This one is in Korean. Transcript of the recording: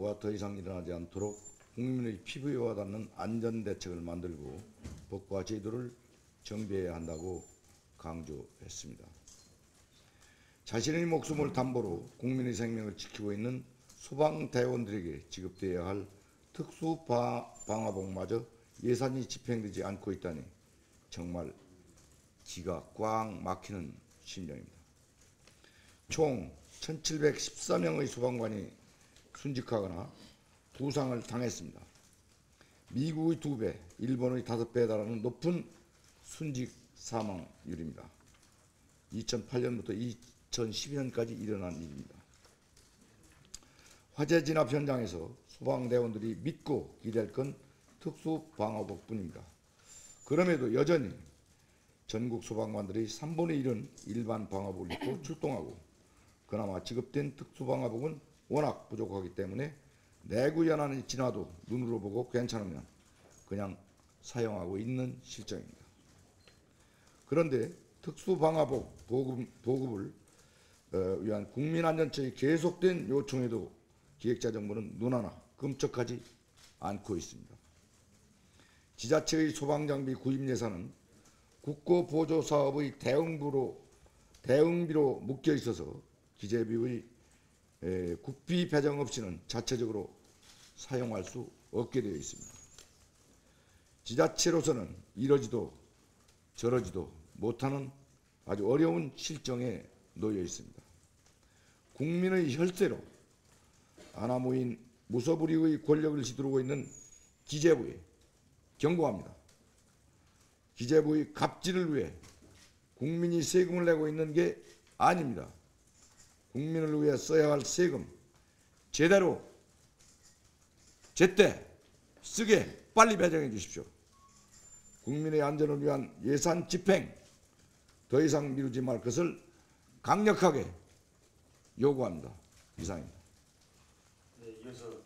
사고가 더 이상 일어나지 않도록 국민의 피부에 와닿는 안전 대책을 만들고 법과 제도를 정비해야 한다고 강조했습니다. 자신의 목숨을 담보로 국민의 생명을 지키고 있는 소방대원들에게 지급되어야 할 특수 바- 방화복마저 예산이 집행되지 않고 있다니 정말 기가 꽉 막히는 심정입니다. 총 1714명의 소방관이 순직하거나 부상을 당했습니다. 미국의 두 배, 일본의 다섯 배에 달하는 높은 순직 사망률입니다. 2008년부터 2012년까지 일어난 일입니다. 화재 진압 현장에서 소방대원들이 믿고 기댈 건 특수 방화복뿐입니다. 그럼에도 여전히 전국 소방관들이 3분의 1은 일반 방화복을 입고 출동하고 그나마 지급된 특수 방화복은 워낙 부족하기 때문에 내구 연한이 지나도 눈으로 보고 괜찮으면 그냥 사용하고 있는 실정입니다. 그런데 특수 방화복 보급, 보급을 어, 위한 국민안전처의 계속된 요청에도 기획자 정부는 눈 하나 끔찍하지 않고 있습니다. 지자체의 소방장비 구입 예산은 국고 보조 사업의 대응부로 대응비로 묶여 있어서 기재비의 에, 국비 배정 없이는 자체적으로 사용할 수 없게 되어 있습니다. 지자체로서는 이러지도 저러지도 못하는 아주 어려운 실정에 놓여 있습니다. 국민의 혈세로 아나무인 무소불위의 권력을 휘두르고 있는 기재부에 경고합니다. 기재부의 갑질을 위해 국민이 세금을 내고 있는 게 아닙니다. 국민을 위해 써야 할 세금 제대로 제때 쓰게 빨리 배정해 주십시오. 국민의 안전을 위한 예산 집행 더 이상 미루지 말 것을 강력하게 요구합니다. 이상입니다. 네, 이어서